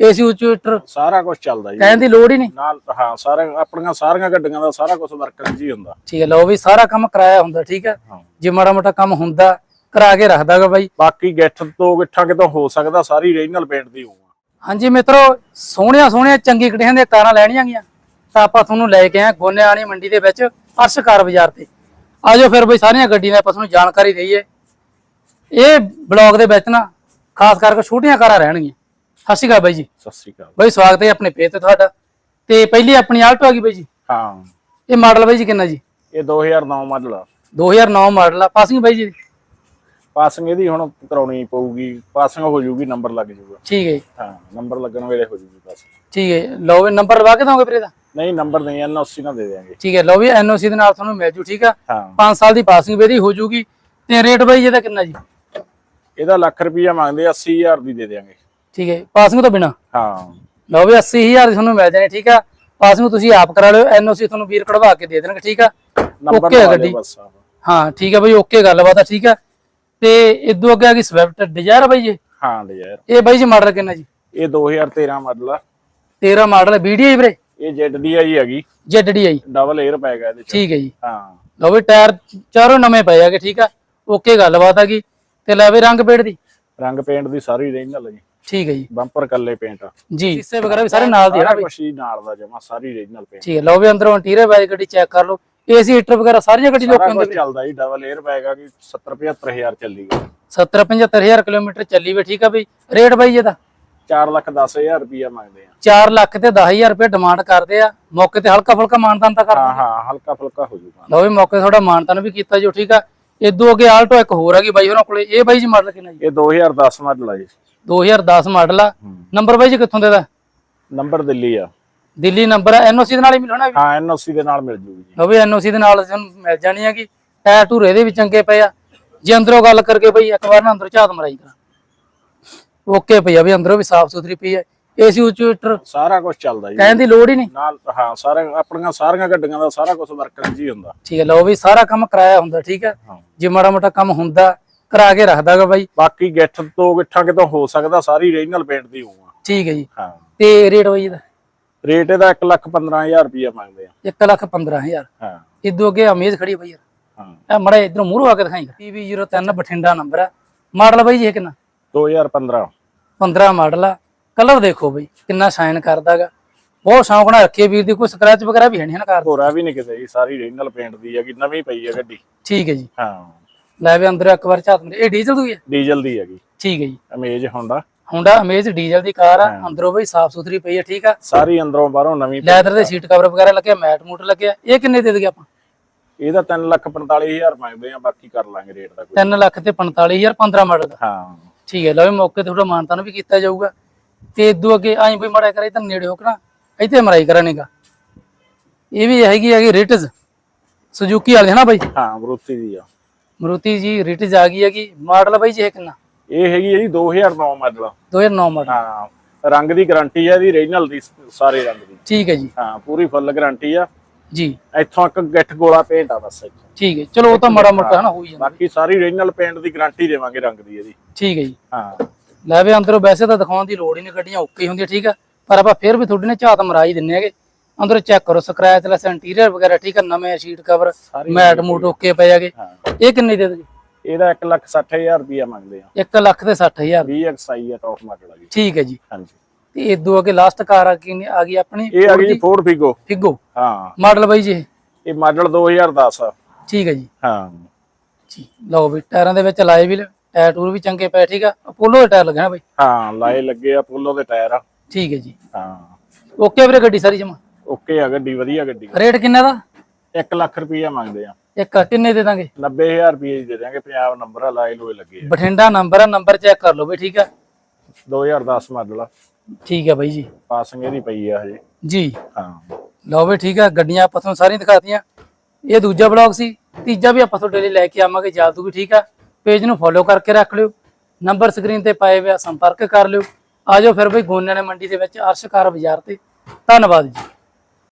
AC ਉਚੂਟਰ ਸਾਰਾ ਕੁਝ ਚੱਲਦਾ ਜੀ। ਕਹਿਣ ਦੀ ਲੋੜ ਹੀ ਨਹੀਂ। ਨਾਲ ਹਾਂ ਸਾਰੇ ਆਪਣੀਆਂ ਸਾਰੀਆਂ ਗੱਡੀਆਂ ਦਾ ਸਾਰਾ ਕੁਝ ਵਰਕਰ ਜੀ ਹੁੰਦਾ। ਠੀਕ ਹੈ ਲਓ ਵੀ ਸਾਰਾ ਕੰਮ ਕਰਾਇਆ ਹੁੰਦਾ ਠੀਕ ਹੈ। ਜੇ ਮਾੜਾ ਮੋਟਾ ਕੰਮ ਹੁੰਦਾ ਕਰਾ ਕੇ ਰੱਖਦਾਗਾ ਬਾਈ। ਬਾਕੀ ਗਿੱਠ ਤੋਂ ਗਿੱਠਾਂ ਕਿਤੋਂ ਹੋ ਸਕਦਾ ਸਾਰੀ ਰੀਜਨਲ ਪੇਂਟ ਦੀ ਹੋਊਗਾ ਹਾਂਜੀ ਮਿੱਤਰੋ ਸੋਹਣੀਆਂ ਸੋਹਣੀਆਂ ਚੰਗੀ ਕਟਿਆਂ ਦੀਆਂ ਕਾਰਾਂ ਲੈਣੀਆਂ ਗੀਆਂ। ਤਾਂ ਆਪਾਂ ਤੁਹਾਨੂੰ ਲੈ ਕੇ ਆਏ ਗੋਨੇਆਣੀ ਮੰਡੀ ਦੇ ਵਿੱਚ ਅਰਸ਼ਕਾਰ ਬਾਜ਼ਾਰ ਤੇ। ਆਜੋ ਫਿਰ ਬਈ ਸਾਰੀਆਂ ਗੱਡੀਆਂ ਦੀ ਆਪਾਂ ਤੁਹਾਨੂੰ ਜਾਣਕਾਰੀ ਦਈਏ। ਇਹ ਬਲੌਗ ਦੇ ਵਿੱਚ ਨਾ ਖਾਸ ਕਰਕੇ ਛੋਟੀਆਂ ਕਾਰਾਂ ਰਹਿਣਗੀਆਂ। ਸਤਿ ਸ਼੍ਰੀ ਅਕਾਲ ਬਾਈ ਜੀ। ਸਤਿ ਸ੍ਰੀ ਅਕਾਲ। ਬਾਈ ਸਵਾਗਤ ਹੈ ਆਪਣੇ ਪੇਜ ਤੇ ਤੁਹਾਡਾ। ਤੇ ਪਹਿਲੀ ਆਪਣੀ ਆਲਟੋ ਆ ਗਈ ਬਾਈ ਜੀ? ਹਾਂ। ਇਹ ਮਾਡਲ ਬਾਈ ਜੀ ਕਿੰਨਾ ਜੀ? ਇਹ 2009 ਮਾਡਲ ਆ। 2009 ਮਾਡਲ ਆ। ਪਾਸਿੰਗ ਬਾਈ ਜੀ ਪਾਸਿੰਗ ਇਹਦੀ ਹੁਣ ਕਰਾਉਣੀ ਪਊਗੀ। ਪਾਸਿੰਗ ਹੋ ਜਾਊਗੀ ਨੰਬਰ ਲੱਗ ਜਾਊਗਾ ਠੀਕ ਹੈ ਜੀ, ਹਾਂ ਨੰਬਰ ਲੱਗਣ ਵੇਲੇ ਹੋ ਜਾਊਗੀ ਬਸ ਠੀਕ ਹੈ ਲਓ ਵੀ ਨੰਬਰ ਲਵਾ ਕੇ ਦੋਗੇ ਵੀਰੇ ਦਾ ਨਹੀਂ ਨੰਬਰ ਨਹੀਂ ਐਨਓਸੀ ਨਾਲ ਦੇ ਦੇਵਾਂਗੇ ਠੀਕ ਹੈ ਲਓ ਵੀ ਐਨਓਸੀ ਦੇ ਨਾਲ ਤੁਹਾਨੂੰ ਮਿਲ ਜੂ ਠੀਕ ਆ? ਹਾਂ। 5 ਸਾਲ ਦੀ ਪਾਸਿੰਗ ਇਹਦੀ ਹੋ ਜੂਗੀ। ਤੇ ਰੇਟ ਬਾਈ ਇਹਦਾ ਕਿੰਨਾ ਜੀ? ਇਹਦਾ ਲੱਖ ਰੁਪਈਆ ਮੰਗਦੇ ਆ, 80000 ਦੀ ਦੇ ਦੇਵਾਂਗੇ ਠੀਕ ਹੈ ਪਾਸਿੰਗ ਤੋਂ ਬਿਨਾ? ਹਾਂ। ਲਓ ਵੀ 80000 ਦੀ ਤੁਹਾਨੂੰ ਮਿਲ ਜਾਣੀ ਠੀਕ ਆ? ਪਾਸਿੰਗ ਤੁਸੀਂ ਆਪ ਕਰਾ ਲਿਓ ਐਨਓਸੀ ਤੁਹਾਨੂੰ ਵੀਰ ਕਢਵਾ ਕੇ ਦੇ ਦੇਣਗੇ ਠੀਕ ਆ? ਨੰਬਰ ਓਕੇ ਆ ਗੱਡੀ। ਹਾਂ ਠੀਕ ਆ ਬਾਈ ਓਕੇ ਗੱਲਬਾਤ ਆ ਠੀਕ ਆ? ਤੇ ਇਦੋਂ ਅੱਗੇ ਆ ਗਈ ਸਵਿਫਟ ਡਿਜ਼ਾਇਰ ਬਾਈ ਜੀ? ਹਾਂ ਡਿਜ਼ਾਇਰ ਇਹ ਬਾਈ ਜੀ ਮਾਡਲ ਕਿੰਨਾ ਜੀ? ਇਹ 2013 ਮਾਡਲ ਆ। 13 ਮਾਡਲ ਵੀਡੀਆਈ ਵੀਰੇ? ਇਹ ZDI ਹੈਗੀ। ZDI ਡਬਲ 에ਅਰ ਬੈਗ ਹੈ ਇਹਦੇ ਚ। ਠੀਕ ਹੈ ਜੀ। ਹਾਂ। ਲਓ ਵੀ ਟਾਇਰ ਚਾਰੋਂ ਨਵੇਂ ਪਏ ਆਗੇ ਠੀਕ ਆ? ਓਕੇ ਗੱਲਬਾਤ ਆ ਗਈ। ਤੇ ਲੈ ਵੀ ਰੰਗ ਪੇੜ ਦੀ? ਰੰਗ ਪੇਂਟ ਦੀ ਸਾਰੀ ਰੀਜਨਲ ਹੈ ਜੀ। ਠੀਕ ਹੈ ਜੀ। ਬੰਪਰ ਕੱਲੇ ਪੇਂਟ ਆ। ਜੀ। ਹਿੱਸੇ ਵਗੈਰਾ ਵੀ ਸਾਰੇ ਨਾਲ ਦੀ ਸਾਰਾ ਬਾਈ? ਕੁਛ ਹੀ ਨਾਲ ਦਾ ਜਮਾ ਸਾਰੀ ਰੀਜਨਲ ਪੇਂਟ ਠੀਕ ਹੈ ਲਓ ਵੀ ਅੰਦਰੋਂ ਇੰਟੀਰੀਅਰ ਬਾਈ ਗੱਡੀ ਚੈੱਕ ਕਰ ਲਓ। ਏਸੀ ਹੀਟਰ ਵਗੈਰਾ ਸਾਰੀਆਂ ਗੱਡੀ ਲੋਕਾਂ ਦੇ ਚੱਲਦਾ ਜੀ ਡਬਲ 에ਅਰ ਬੈਗ ਆ ਕਿ 70 75000 ਚੱਲੀ ਗਈ 70 75000 ਕਿਲੋਮੀਟਰ ਚੱਲੀ ਵੇ ਠੀਕ ਆ ਬਈ ਰੇਟ ਬਾਈ ਇਹਦਾ? 4 ਲੱਖ 10000 ਰੁਪਈਆ ਮੰਗਦੇ ਆ। 4 ਲੱਖ ਤੇ 10000 ਰੁਪਏ ਡਿਮਾਂਡ ਕਰਦੇ ਆ। ਮੌਕੇ ਤੇ ਹਲਕਾ ਫੁਲਕਾ ਮਾਨਤਾਨ ਤਾਂ ਕਰ ਹਾਂ ਹਾਂ ਹਲਕਾ ਫੁਲਕਾ ਹੋ ਜਾਊਗਾ ਲਓ ਵੀ ਮੌਕੇ ਤੇ ਥੋੜਾ ਮਾਨਤਾਨ ਵੀ ਕੀਤਾ ਜੋ ਠੀਕ ਆ। ਇਦੋਂ ਅੱਗੇ ਆਲਟੋ ਇੱਕ ਹੋਰ ਗਈ ਬਾਈ ਉਹਨਾਂ ਕੋਲੇ। ਇਹ ਬਾਈ ਜੀ ਮਾਡਲ ਕਿੰਨਾ ਜੀ? ਇਹ 2010 ਮਾਡਲ ਆ ਜੀ। 2010 ਮਾਡਲ ਆ। ਨੰਬਰ ਬਾਈ ਜੀ ਕਿੱਥੋਂ ਦੇ ਦਾ? ਨੰਬਰ ਦਿੱਲੀ ਆ। ਦਿੱਲੀ ਨੰਬਰ ਆ। ਐਨਓਸੀ ਦੇ ਨਾਲ ਹੀ ਮਿਲਣਾ ਵੀ? ਹਾਂ ਐਨਓਸੀ ਦੇ ਨਾਲ ਮਿਲ ਜੂਗੀ ਜੀ। ਲਓ ਵੀ ਐਨਓਸੀ ਦੇ ਨਾਲ ਤੁਹਾਨੂੰ ਮਿਲ ਜਾਣੀ ਹੈਗੀ। ਟਾਇਰ ਟੂਰ ਇਹਦੇ ਵੀ ਚੰਗੇ ਪਏ ਆ। ਜੇ ਅੰਦਰੋਂ ਗੱਲ ਕਰਕੇ ਬਈ ਇੱਕ ਵਾਰ ਨਾ ਅੰਦਰ ਝਾਤ ਮਰਾਈ ਕਰਾਂ। ਓਕੇ ਪਈ ਆ ਵੀ ਅੰਦਰੋਂ ਵੀ ਸਾਫ਼ ਸੁਥਰੀ ਪਈ ਆ। ਏਸੀ ਉਚੂਟਰ ਸਾਰਾ ਕੁਝ ਚੱਲਦਾ ਜੀ। ਕਹਿਣ ਦੀ ਲੋੜ ਹੀ ਨਹੀਂ। ਨਾਲ ਹਾਂ ਸਾਰੇ ਆਪਣੀਆਂ ਸਾਰੀਆਂ ਗੱਡੀਆਂ ਦਾ ਸਾਰਾ ਕੁਝ ਵਰਕਰ ਜੀ ਹੁੰਦਾ। ਠੀਕ ਹੈ ਲਓ ਵੀ ਸਾਰਾ ਕੰਮ ਕਰਾਇਆ ਹੁੰਦਾ ਠੀਕ ਹੈ? ਜੇ ਮਾੜਾ ਮੋਟਾ ਕੰਮ ਹੁੰਦਾ ਕਰਾ ਕੇ ਰੱਖਦਾਗਾ ਬਾਈ। ਬਾਕੀ ਗਿੱਠ ਤੋਂ ਗਿੱਠਾਂ ਕਿਤੋਂ ਹੋ ਸਕਦਾ ਸਾਰੀ ਰੀਜਨਲ ਪੇਂਟ ਦੀ ਹੋਊਗਾ। ਠੀਕ ਹੈ ਜੀ। ਹਾਂ। ਤੇ ਰੇਟ ਬਾਈ ਇਹਦਾ? ਰੇਟ ਇਹਦਾ 1 ਲੱਖ 15000 ਰੁਪਈਆ ਮੰਗਦੇ ਆ। 1 ਲੱਖ 15000 ਹਾਂ। ਇਦੋਂ ਅੱਗੇ ਅਮੇਜ਼ ਖੜੀ ਬਾਈ ਯਾਰ। ਹਾਂ। ਇਹ ਮੜਾ ਇਧਰੋਂ ਮੂਹਰੋਂ ਆ ਕੇ ਦਿਖਾਈ। PB03 ਬਠਿੰਡਾ ਨੰਬਰ ਆ। ਮਾਡਲ ਬਾਈ ਜੀ ਇਹ ਕਿੰਨਾ? 2015 15 ਮਾਡਲ ਆ। ਕਲਰ ਦੇਖੋ ਬਈ ਕਿੰਨਾ ਸ਼ਾਈਨ ਕਰਦਾਗਾ। ਬਹੁਤ ਸ਼ੌਂਕ ਨਾਲ ਰੱਖੀ ਵੀਰ ਦੀ ਕੋਈ ਸਕ੍ਰੈਚ ਵਗੈਰਾ ਵੀ ਹੈ ਨਹੀਂ ਨਾ ਕਾਰ ਹੋਰਾ ਵੀ ਨਹੀਂ ਕਿਤੇ ਜੀ ਸਾਰੀ ਰੀਜਨਲ ਪੇਂਟ ਦੀ ਹੈਗੀ ਨਵੀਂ ਪਈ ਹੈ ਗੱਡੀ। ਠੀਕ ਹੈ ਜੀ। ਹਾਂ। ਲੈ ਵੀ ਅੰਦਰ ਇੱਕ ਵਾਰ ਝਾਤ ਮਾਰੀ ਇਹ ਡੀਜ਼ਲ ਦੀ ਹੈ? ਡੀਜ਼ਲ ਦੀ ਹੈਗੀ। ਠੀਕ ਹੈ ਜੀ। ਅਮੇਜ ਹੁੰਦਾ ਹੁੰਡਾ ਅਮੇਜ਼ ਡੀਜ਼ਲ ਦੀ ਕਾਰ ਆ ਅੰਦਰੋਂ ਬਈ ਸਾਫ਼ ਸੁਥਰੀ ਪਈ ਹੈ ਠੀਕ ਆ। ਸਾਰੀ ਅੰਦਰੋਂ ਬਾਹਰੋਂ ਨਵੀਂ ਲੈਦਰ ਦੇ ਸੀਟ ਕਵਰ ਵਗੈਰਾ ਲੱਗਿਆ ਮੈਟ ਮੂਟ ਲੱਗਿਆ ਇਹ ਕਿੰਨੇ ਦੇ ਦਗੇ ਆਪਾਂ? ਇਹਦਾ 3 ਲੱਖ 45000 ਮੰਗਦੇ ਆ ਬਾਕੀ ਕਰ ਲਾਂਗੇ ਰੇਟ ਦਾ ਕੋਈ। 3 ਲੱਖ ਤੇ 45000 15 ਮਾਡਲ ਦਾ। ਹਾਂ। ਠੀਕ ਹੈ ਲਓ ਮੌਕੇ ਤੇ ਥੋੜਾ ਮਾਨਤਾਨ ਵੀ ਕੀਤਾ ਜਾਊਗਾ। ਤੇ ਇਦੋਂ ਅੱਗੇ ਆਈ ਬਈ ਮੜਾ ਕਰੇ ਤਾਂ ਨੇੜੇ ਹੋਕਣਾ ਇੱਥੇ ਮਰਾਈ ਕਰਾਂੇਗਾ ਇਹ ਵੀ ਹੈਗੀ ਹੈਗੀ ਰਿਟਜ਼ ਸੁਜ਼ੂਕੀ ਵਾਲੇ ਹਨਾ ਬਾਈ? ਹਾਂ ਮਰੂਤੀ ਦੀ ਆ। ਮਰੂਤੀ ਜੀ ਰਿਟਜ਼ ਆ ਗਈ ਹੈਗੀ ਮਾਡਲ ਬਾਈ ਜੀ ਇਹ ਕਿੰਨਾ? ਇਹ ਹੈਗੀ ਹੈ ਜੀ 2009 ਮਾਡਲ। 2009 ਮਾਡਲ। ਹਾਂ ਰੰਗ ਦੀ ਗਾਰੰਟੀ ਹੈ ਇਹਦੀ ਰੀਜਨਲ ਦੀ ਸਾਰੇ ਰੰਗ ਦੀ। ਠੀਕ ਹੈ ਜੀ। ਹਾਂ ਪੂਰੀ ਫੁੱਲ ਗਾਰੰਟੀ ਆ। ਜੀ। ਇੱਥੋਂ ਇੱਕ ਗਿੱਠ ਗੋਲਾ ਪੇਂਟ ਆ ਬਸ ਇੱਥੋਂ। ਠੀਕ ਹੈ ਚਲੋ ਉਹ ਤਾਂ ਮਾੜਾ ਮੋਟਾ ਹਨਾ ਹੋ ਹੀ ਜਾਂਦਾ। ਬਾਕੀ ਸਾਰੀ ਰੀਜਨਲ ਪੇਂਟ ਦੀ ਗਾਰੰਟੀ ਦੇਵਾਂਗੇ ਰੰਗ ਦੀ ਇਹਦੀ। ਠੀਕ ਹੈ ਜੀ। ਹਾਂ। ਲੈ ਵੀ ਅੰਦਰੋਂ ਵੈਸੇ ਤਾਂ ਦਿਖਾਉਣ ਦੀ ਲੋੜ ਹੀ ਨਹੀਂ ਗੱਡੀਆਂ ਓਕੇ ਹੁੰਦੀਆਂ ਠੀਕ ਆ। ਪਰ ਆਪਾਂ ਫਿਰ ਵੀ ਤੁਹਾਡੇ ਨੇ ਝਾਤ ਮਰਾ ਹੀ ਦਿੰਨੇ ਹੈਗੇ। ਅੰਦਰੋਂ ਚੈੱਕ ਕਰੋ ਸਕ੍ਰੈਚ ਲੈਸ ਇੰਟੀਰੀਅਰ ਵਗੈਰਾ ਠੀਕ ਆ ਨਵੇਂ ਸ਼ੀਟ ਕਵਰ ਮੈਟ ਮੂਟ ਓਕੇ ਪਏ ਹੈਗੇ। ਇਹ ਕਿੰਨੇ ਦੇ ਦੋਗੇ ਇਹਦਾ 1 ਲੱਖ 60000 ਰੁਪਇਆ ਮੰਗਦੇ ਆ। 1 ਲੱਖ ਤੇ 60000 20 XI ਆ ਟੌਪ ਮਾਡਲ ਆ ਜੀ। ਠੀਕ ਹੈ ਜੀ। ਹਾਂਜੀ। ਤੇ ਇਦੋਂ ਅੱਗੇ ਲਾਸਟ ਕਾਰ ਆ ਗਈ ਆ ਗਈ ਆਪਣੀ ਇਹ ਆ ਗਈ ਜੀ ਫੋਰਡ ਫਿਗੋ ਫਿਗੋ ਹਾਂ। ਮਾਡਲ ਬਾਈ ਜੀ ਇਹ। ਇਹ ਮਾਡਲ 2010 ਆ। ਠੀਕ ਹੈ ਜੀ। ਹਾਂ। ਜੀ ਲਓ ਵੀ ਟਾਇਰਾਂ ਦੇ ਵਿੱਚ ਲਾਏ ਵੀ ਲ- ਟਾਇਰ ਟੂਰ ਵੀ ਚੰਗੇ ਪਏ ਠੀਕ ਆ? ਅਪੋਲੋ ਦੇ ਟਾਇਰ ਲੱਗੇ ਨਾ ਬਾਈ। ਹਾਂ ਲਾਏ ਲੱਗੇ ਆ ਪੋਲੋ ਦੇ ਟਾਇਰ ਆ। ਠੀਕ ਹੈ ਜੀ। ਹਾਂ। ਓਕੇ ਵੀਰੇ ਗੱਡੀ ਸਾਰੀ ਜਮਾ? ਓਕੇ ਆ ਗੱਡੀ ਵਧੀਆ ਗੱਡੀ ਰੇਟ ਕਿੰਨਾ ਦਾ? 1 ਲੱਖ ਰੁਪਇਆ ਮੰਗਦੇ ਆ। ਇੱਕ ਕਿੰਨੇ ਦੇ ਦਾਂਗੇ? 90000 ਰੁਪਏ ਦੀ ਦੇ ਦਿਆਂਗੇ ਪੰਜਾਬ ਨੰਬਰ ਆ ਲਾਏ ਲੋਏ ਲੱਗੇ ਆ। ਬਠਿੰਡਾ ਨੰਬਰ ਆ ਨੰਬਰ ਚੈੱਕ ਕਰ ਲਓ ਬਈ ਠੀਕ ਆ? 2010 ਮਾਡਲ ਆ। ਠੀਕ ਹੈ ਬਾਈ ਜੀ। ਪਾਸਿੰਗ ਇਹਦੀ ਪਈ ਆ ਹਜੇ। ਜੀ। ਹਾਂ। ਲਓ ਵੀ ਠੀਕ ਆ ਗੱਡੀਆਂ ਆਪਾਂ ਤੁਹਾਨੂੰ ਸਾਰੀਆਂ ਦਿਖਾਤੀਆਂ। ਇਹ ਦੂਜਾ ਬਲੌਗ ਸੀ ਤੀਜਾ ਵੀ ਆਪਾਂ ਤੁਹਾਡੇ ਲਈ ਲੈ ਕੇ ਆਵਾਂਗੇ ਜਲਦ ਵੀ ਠੀਕ ਆ? ਪੇਜ ਨੂੰ ਫੋਲੋ ਕਰਕੇ ਰੱਖ ਲਿਓ ਨੰਬਰ ਸਕਰੀਨ ਤੇ ਪਾਏ ਹੋਏ ਸੰਪਰਕ ਕਰ ਲਿਓ। ਆਜੋ ਫਿਰ ਬਈ ਗੋਨਿਆਂ ਨੇ ਮੰਡੀ ਦੇ ਵਿੱਚ ਅਰਸ਼ਕਾਰ ਬਾਜ਼ਾਰ ਤੇ। ਧੰਨਵਾਦ ਜੀ।